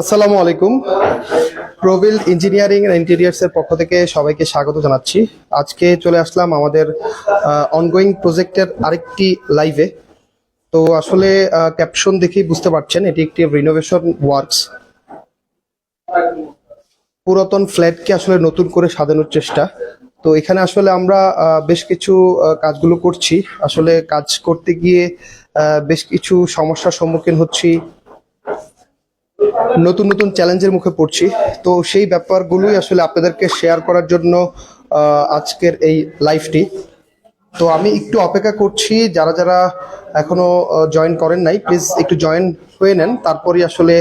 আসসালামু আলাইকুম। প্রবিল engineering interiors এর পক্ষ থেকে সবাইকে স্বাগত জানাচ্ছি। আজকে চলে আসলাম আমাদের অনগোয়িং প্রজেক্টের আরেকটি লাইভে তো আসলে ক্যাপশন দেখেই বুঝতে পারছেন, এটি একটি রিনোভেশন ওয়ার্কস পুরাতন ফ্ল্যাটকে আসলে নতুন করে সাজানোর চেষ্টা। তো এখানে আসলে আমরা বেশ কিছু কাজগুলো করছি। আসলে কাজ করতে গিয়ে বেশ কিছু সমস্যার সম্মুখীন হচ্ছি। নতুন নতুন চ্যালেঞ্জের মুখে পড়ছি। তো সেই ব্যাপারগুলোই আসলে আপনাদেরকে শেয়ার করার জন্য আজকের এই লাইফটি তো আমি একটু অপেক্ষা করছি, যারা যারা এখনও জয়েন করেন নাই প্লিজ একটু জয়েন হয়ে নেন তারপরে আসলে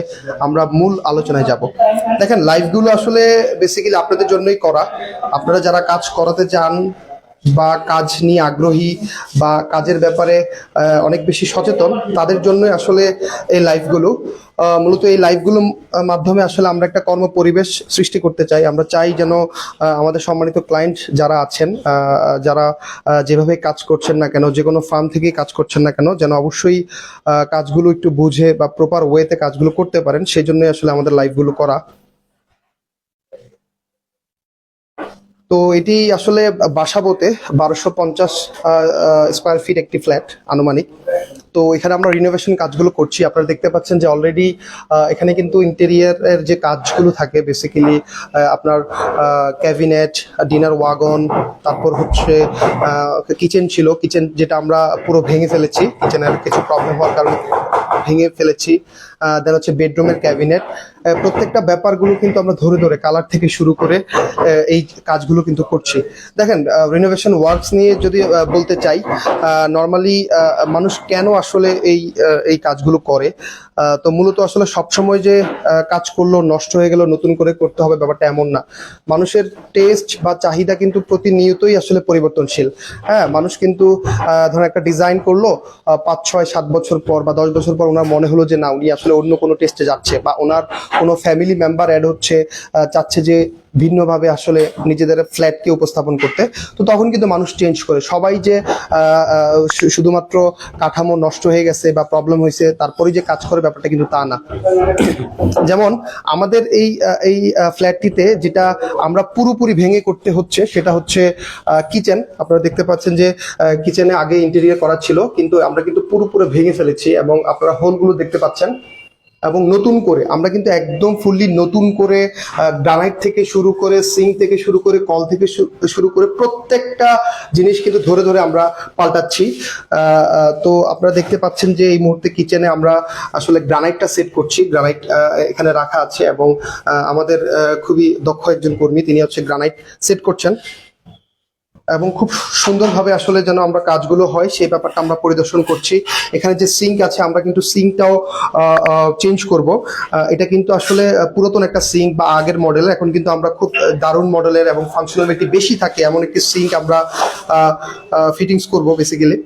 আমরা মূল আলোচনায় যাব। দেখেন লাইভগুলো আসলে বেসিক্যালি আপনাদের জন্যই করা। আপনারা যারা কাজ করাতে চান বা কাজ নিয়ে আগ্রহী বা কাজের ব্যাপারে অনেক বেশি সচেতন, তাদের জন্যই আসলে এই লাইফগুলো। মূলত এই লাইভগুলোর মাধ্যমে আসলে আমরা একটা কর্ম পরিবেশ সৃষ্টি করতে চাই। আমরা চাই যেন আমাদের সম্মানিত ক্লায়েন্ট যারা আছেন যারা যেভাবে কাজ করছেন না কেন, যে কোনো ফার্ম থেকেই কাজ করছেন না কেন, যেন অবশ্যই কাজগুলো একটু বুঝে বা প্রপার ওয়েতে কাজগুলো করতে পারেন। সেই জন্যই আসলে আমাদের লাইফগুলো করা। তো এটি আসলে বাসাবোতে বারোশো পঞ্চাশ স্কোয়ার ফিট একটি ফ্ল্যাট আনুমানিক। তো এখানে আমরা রিনোভেশন কাজগুলো করছি। আপনারা দেখতে পাচ্ছেন যে অলরেডি এখানে কিন্তু ইন্টেরিয়ারের যে কাজগুলো থাকে বেসিক্যালি আপনার ক্যাবিনেট ডিনার ওয়াগন তারপর হচ্ছে কিচেন ছিল। কিচেন যেটা আমরা পুরো ভেঙে ফেলেছি। কিচেনের কিছু প্রবলেম হওয়ার কারণে ভেঙে ফেলেছি। দেন হচ্ছে বেডরুমের ক্যাবিনেট প্রত্যেকটা ব্যাপারগুলো কিন্তু আমরা ধরে ধরে কালার থেকে শুরু করে এই কাজগুলো কিন্তু করছি। দেখেন রিনোভেশন ওয়ার্কস নিয়ে যদি বলতে চাই নর্মালি মানুষ কেন আসলে এই এই কাজগুলো করে। তো মূলত আসলে সবসময় যে কাজ করল, নষ্ট হয়ে গেল, নতুন করে করতে হবে ব্যাপারটা এমন না। মানুষের টেস্ট বা চাহিদা কিন্তু প্রতিনিয়তই আসলে পরিবর্তনশীল। হ্যাঁ মানুষ কিন্তু ধরেন একটা ডিজাইন করল পাঁচ, ছয়, সাত বছর পর বা দশ বছর পর ওনার মনে হলো যে, না, উনি আসলে অন্য কোনো টেস্টে যাচ্ছে বা ওনার কোনো ফ্যামিলি মেম্বার অ্যাড হচ্ছে চাচ্ছে যে, ভিন্নভাবে আসলে নিজেদের ফ্ল্যাটকে উপস্থাপন করতে। তো তখন কিন্তু মানুষ চেঞ্জ করে। সবাই যে শুধুমাত্র কাঠামো নষ্ট হয়ে গেছে বা প্রবলেম হয়েছে তারপরে যে কাজ করে ব্যাপারটা কিন্তু তা না। যেমন আমাদের এই এই ফ্ল্যাটটিতে যেটা আমরা পুরোপুরি ভেঙে করতে হচ্ছে, সেটা হচ্ছে কিচেন আপনারা দেখতে পাচ্ছেন যে কিচেনে আগে ইন্টেরিয়ার করা ছিল, কিন্তু আমরা কিন্তু পুরোপুরি ভেঙে ফেলেছি এবং আপনারা হোলগুলো দেখতে পাচ্ছেন। এবং নতুন করে, আমরা কিন্তু একদম ফুললি নতুন করে গ্রানাইট থেকে শুরু করে সিং থেকে শুরু করে কল থেকে শুরু করে প্রত্যেকটা জিনিস কিন্তু ধরে ধরে আমরা পাল্টাচ্ছি। তো আপনারা দেখতে পাচ্ছেন যে এই মুহূর্তে কিচেনে আমরা আসলে গ্রানাইটটা সেট করছি। গ্রানাইট এখানে রাখা আছে এবং আমাদের খুবই দক্ষ একজন কর্মী, তিনি হচ্ছে গ্রানাইট সেট করছেন। এবং খুব সুন্দরভাবে আসলে যেন আমরা কাজগুলো হয়, সেই ব্যাপারটা আমরা পরিদর্শন করছি। এখানে যে সিঙ্ক আছে, আমরা কিন্তু সিঙ্কটাও চেঞ্জ করব। এটা কিন্তু আসলে পুরাতন একটা সিঙ্ক বা আগের মডেল এখন কিন্তু আমরা খুব দারুণ মডেলের এবং ফাংশনালিটি বেশি থাকে, এমন একটি সিঙ্ক আমরা ফিটিংস করব বেসিক্যালি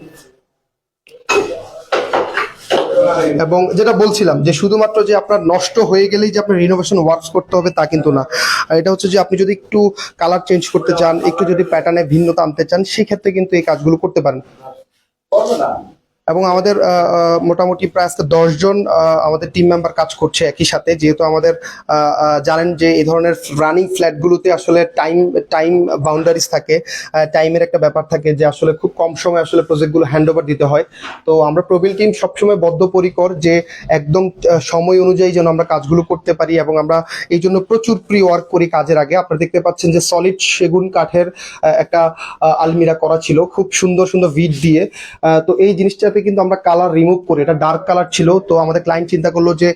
এবং যেটা বলছিলাম যে শুধুমাত্র যে আপনার নষ্ট হয়ে গেলেই যে আপনার রিনোভেশন ওয়ার্কস করতে হবে তা কিন্তু না। আর এটা হচ্ছে যে আপনি যদি একটু কালার চেঞ্জ করতে চান একটু যদি প্যাটার্নে ভিন্নতা আনতে চান সেক্ষেত্রে কিন্তু এই কাজগুলো করতে পারেন। এবং আমাদের মোটামুটি প্রায় আজকে দশজন আমাদের টিম মেম্বার কাজ করছে একই সাথে। যেহেতু আমাদের জানেন যে এই ধরনের রানিং ফ্ল্যাটগুলোতে আসলে টাইম টাইম বাউন্ডারিজ থাকে। টাইমের একটা ব্যাপার থাকে যে আসলে খুব কম সময় আসলে প্রজেক্টগুলো হ্যান্ড ওভার দিতে হয়। তো আমরা প্রবীল টিম সবসময় বদ্ধপরিকর যে একদম সময় অনুযায়ী যেন আমরা কাজগুলো করতে পারি এবং আমরা এই জন্য প্রচুর প্রি ওয়ার্ক করি কাজের আগে। আপনারা দেখতে পাচ্ছেন যে সলিড সেগুন কাঠের একটা আলমিরা করা ছিল। খুব সুন্দর সুন্দর ভিট দিয়ে। তো এই জিনিসটাতে কিন্তু আমরা কালার রিমুভ করি। এটা ডার্ক কালার ছিল, তো আমাদের ক্লায়েন্ট চিন্তা করল যে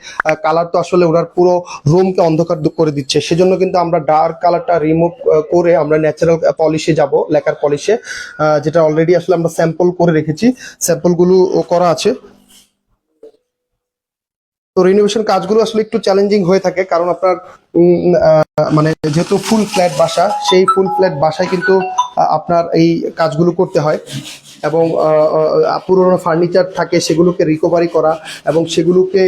কালার তো আসলে ওনার পুরো রুমকে অন্ধকার করে দিচ্ছে। সেজন্য কিন্তু আমরা ডার্ক কালারটা রিমুভ করে আমরা ন্যাচারাল পলিশে যাব লেকার পলিশে যেটা অলরেডি আসলে আমরা স্যাম্পল করে রেখেছি। স্যাম্পলগুলো করা আছে। তো রিনোভেশন কাজগুলো আসলে একটু চ্যালেঞ্জিং হয়ে থাকে, কারণ আপনার মানে যেহেতু ফুল ফ্ল্যাট বাসা, সেই ফুল ফ্ল্যাট বাসায় কিন্তু আপনার এই কাজগুলো করতে হয় এবং পুরোনো ফার্নিচার থাকে সেগুলোকে রিকভারি করা এবং সেগুলোকে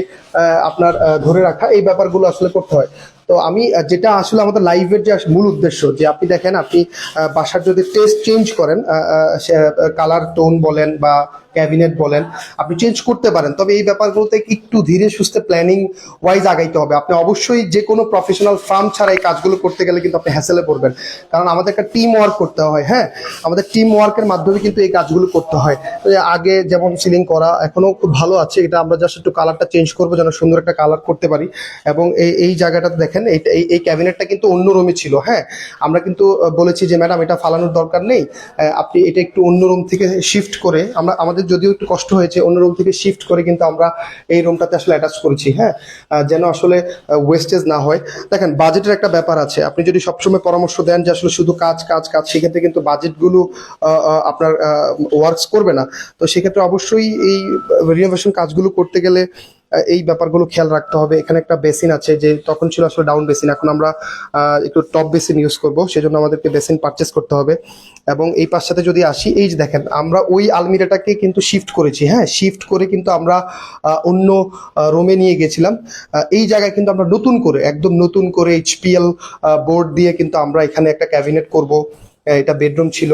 আপনার ধরে রাখা, এই ব্যাপারগুলো আসলে করতে হয়। তো আমি যেটা আসলে আমাদের লাইভের যে মূল উদ্দেশ্য, যে আপনি দেখেন, আপনি বাসার যদি টেস্ট চেঞ্জ করেন কালার টোন বলেন বা ক্যাবিনেট বলেন, আপনি চেঞ্জ করতে পারেন। তবে এই ব্যাপারগুলোতে একটু ধীরে সুস্থে প্ল্যানিং ওয়াইজ আগাইতে হবে। আপনি অবশ্যই যে কোনো প্রফেশনাল ফার্ম ছাড়া এই কাজগুলো করতে গেলে কিন্তু আপনি হ্যাসেলে পড়বেন। কারণ আমাদের একটা টিম ওয়ার্ক করতে হয় হ্যাঁ? আমাদের টিম ওয়ার্কের মাধ্যমে কিন্তু এই কাজগুলো করতে হয়। আগে যেমন সিলিং করা এখনও খুব ভালো আছে। এটা আমরা জাস্ট একটু কালারটা চেঞ্জ করব, যেন সুন্দর একটা কালার করতে পারি। এবং এই এই জায়গাটাতে দেখেন, এই এই ক্যাবিনেটটা কিন্তু অন্য রুমে ছিল হ্যাঁ? আমরা কিন্তু বলেছি যে, ম্যাডাম, এটা ফালানোর দরকার নেই। আপনি এটা একটু অন্য রুম থেকে শিফট করে, আমরা, আমাদের যদিও একটু কষ্ট হয়েছে, অন্য রুম থেকে শিফট করে কিন্তু আমরা এই রুমটাতে আসলে অ্যাটাচ করেছি হ্যাঁ? যেন আসলে ওয়েস্টেজ না হয়। দেখেন বাজেটের একটা ব্যাপার আছে। আপনি যদি সবসময় পরামর্শ দেন যে আসলে শুধু কাজ কাজ কাজ, সেক্ষেত্রে কিন্তু বাজেটগুলো আপনার ওয়ার্কস করবে না। তো সেক্ষেত্রে অবশ্যই এই রিনোভেশন কাজগুলো করতে গেলে এই ব্যাপারগুলো খেয়াল রাখতে হবে। এখানে একটা বেসিন আছে যে তখন ছিল আসলে ডাউন বেসিন। এখন আমরা একটু টপ বেসিন ইউজ করব, সেজন্য আমাদেরকে বেসিন পারচেস করতে হবে। এবং এই পাশটাতে যদি আসি, এই যে দেখেন, আমরা ওই আলমিরাটাকে কিন্তু শিফট করেছি হ্যাঁ? শিফট করে কিন্তু আমরা অন্য রুমে নিয়ে গেছিলাম। এই জায়গায় কিন্তু আমরা নতুন করে, একদম নতুন করে এইচপিএল বোর্ড দিয়ে কিন্তু আমরা এখানে একটা ক্যাবিনেট করব। এটা বেডরুম ছিল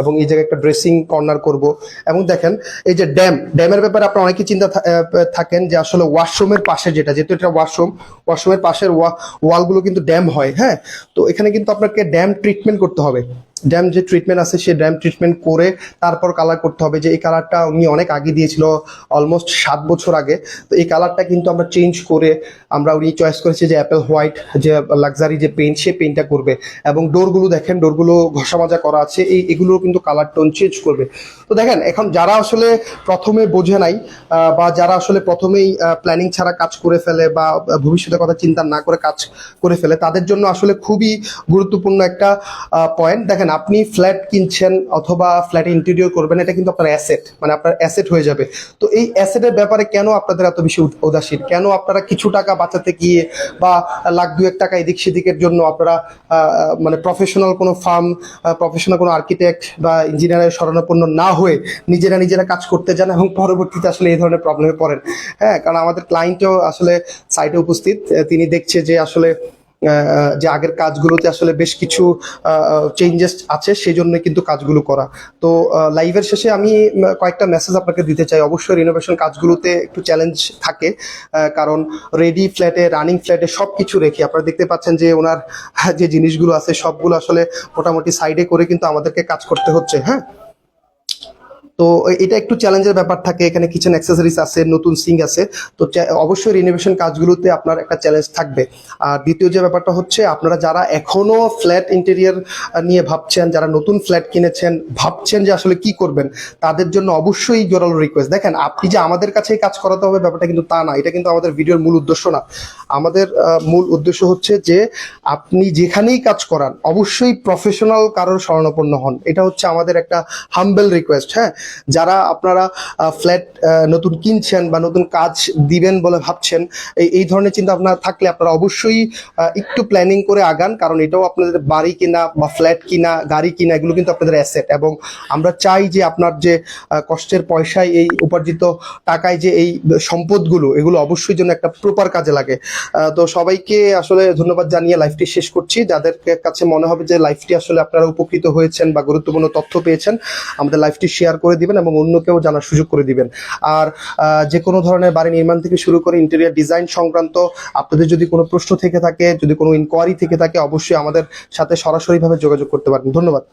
এবং এই জায়গায় একটা ড্রেসিং কর্নার করব। এবং দেখেন, এই যে ড্যাম ড্যামের ব্যাপারে আপনার অনেকে চিন্তা থাকেন যে আসলে ওয়াশরুমের পাশে যেটা, যেহেতু এটা ওয়াশরুম ওয়াশরুমের পাশের ওয়ালগুলো কিন্তু ড্যাম হয় হ্যাঁ? তো এখানে কিন্তু আপনাকে ড্যাম ট্রিটমেন্ট করতে হবে। ড্যাম যে ট্রিটমেন্ট আছে সেই ড্যাম ট্রিটমেন্ট করে তারপর কালার করতে হবে। যে এই কালারটা উনি অনেক আগে দিয়েছিল অলমোস্ট সাত বছর আগে। তো এই কালারটা কিন্তু আমরা চেঞ্জ করে আমরা উনি চয়েস করেছি যে অ্যাপেল হোয়াইট যে লাক্সারি যে পেইন্ট সে পেইন্টটা করবে। এবং ডোরগুলো দেখেন, ডোরগুলো ঘষা মাজা করা আছে, এই এগুলো কিন্তু কালার টোন চেঞ্জ করবে। তো দেখেন, এখন যারা আসলে প্রথমে বোঝে নাই বা যারা আসলে প্রথমেই প্ল্যানিং ছাড়া কাজ করে ফেলে বা ভবিষ্যতের কথা চিন্তা না করে কাজ করে ফেলে, তাদের জন্য আসলে খুবই গুরুত্বপূর্ণ একটা পয়েন্ট দেখেন আপনি ফ্ল্যাট কিনছেন অথবা ফ্ল্যাটে ইন্টেরিয়র করবেন, এটা কিন্তু আপনার অ্যাসেট মানে আপনার অ্যাসেট হয়ে যাবে। তো এই অ্যাসেটের ব্যাপারে কেন আপনাদের এত বেশি উদাসীন? কেন আপনারা কিছু টাকা বাঁচাতে গিয়ে বা লাখ দুয়েক টাকা এদিক সেদিকের জন্য আপনারা মানে প্রফেশনাল কোনো ফার্ম প্রফেশনাল কোনো আর্কিটেক্ট বা ইঞ্জিনিয়ারের শরণাপন্ন না হয়ে নিজেরা নিজেরা কাজ করতে যান এবং পরবর্তীতে আসলে এই ধরনের প্রবলেমে পড়েন। হ্যাঁ কারণ আমাদের ক্লায়েন্টও আসলে সাইটে উপস্থিত। তিনি দেখছে যে আসলে যে আগের কাজগুলোতে আসলে বেশ কিছু চেঞ্জেস আছে সেই জন্য কিন্তু কাজগুলো করা। তো লাইভের শেষে আমি কয়েকটা মেসেজ আপনাকে দিতে চাই। অবশ্যই রিনোভেশন কাজগুলোতে একটু চ্যালেঞ্জ থাকে কারণ রেডি ফ্ল্যাটে রানিং ফ্ল্যাটে সব কিছু রেখে, আপনারা দেখতে পাচ্ছেন যে ওনার যে জিনিসগুলো আছে, সবগুলো আসলে মোটামুটি সাইডে করে কিন্তু আমাদেরকে কাজ করতে হচ্ছে হ্যাঁ? তো এটা একটু চ্যালেঞ্জের ব্যাপার থাকে, এখানে কিচেন অ্যাক্সেসরিজ আছে, নতুন সিং আছে, তো অবশ্যই রিনোভেশন কাজগুলোতে আপনার একটা চ্যালেঞ্জ থাকবে। আর দ্বিতীয় যে ব্যাপারটা হচ্ছে, আপনারা যারা এখনও ফ্ল্যাট ইন্টেরিয়ার নিয়ে ভাবছেন, যারা নতুন ফ্ল্যাট কিনেছেন, ভাবছেন যে আসলে কি করবেন, তাদের জন্য অবশ্যই জোরালো রিকোয়েস্ট দেখেন, আপনি যে আমাদের কাছেই কাজ করাতে হবে, ব্যাপারটা কিন্তু তা না, এটা কিন্তু আমাদের ভিডিওর মূল উদ্দেশ্য না। আমাদের মূল উদ্দেশ্য হচ্ছে যে, আপনি যেখানেই কাজ করান, অবশ্যই প্রফেশনাল কারোর শরণাপন্ন হন। এটা হচ্ছে আমাদের একটা হাম্বেল রিকোয়েস্ট হ্যাঁ? যারা আপনারা ফ্ল্যাট নতুন কিনছেন বা নতুন কাজ দিবেন বলে ভাবছেন, এই ধরনের চিন্তা ভাবনা থাকলে আপনারা অবশ্যই একটু প্ল্যানিং করে আগান, কারণ এটাও আপনাদের বাড়ি কিনা বা ফ্ল্যাট কিনা, গাড়ি কিনা, এগুলো কিন্তু আপনাদের অ্যাসেট এবং আমরা চাই যে আপনার যে কষ্টের পয়সায় এই উপার্জিত টাকায় যে এই সম্পদগুলো, এগুলো অবশ্যই যেন একটা প্রপার কাজে লাগে। তো সবাইকে আসলে ধন্যবাদ জানিয়ে লাইফটি শেষ করছি। যাদের কাছে মনে হবে যে লাইফটি আসলে আপনারা উপকৃত হয়েছেন বা গুরুত্বপূর্ণ তথ্য পেয়েছেন, আমাদের লাইফটি শেয়ার করে দিবেন এবং অন্য কেউ জানার সুযোগ করে দিবেন। আর যে কোনো ধরনের বাড়ি নির্মাণ থেকে শুরু করে ইন্টেরিয়ার ডিজাইন সংক্রান্ত আপনাদের যদি কোনো প্রশ্ন থেকে থাকে, যদি কোনো ইনকোয়ারি থেকে থাকে, অবশ্যই আমাদের সাথে সরাসরিভাবে যোগাযোগ করতে পারেন। ধন্যবাদ।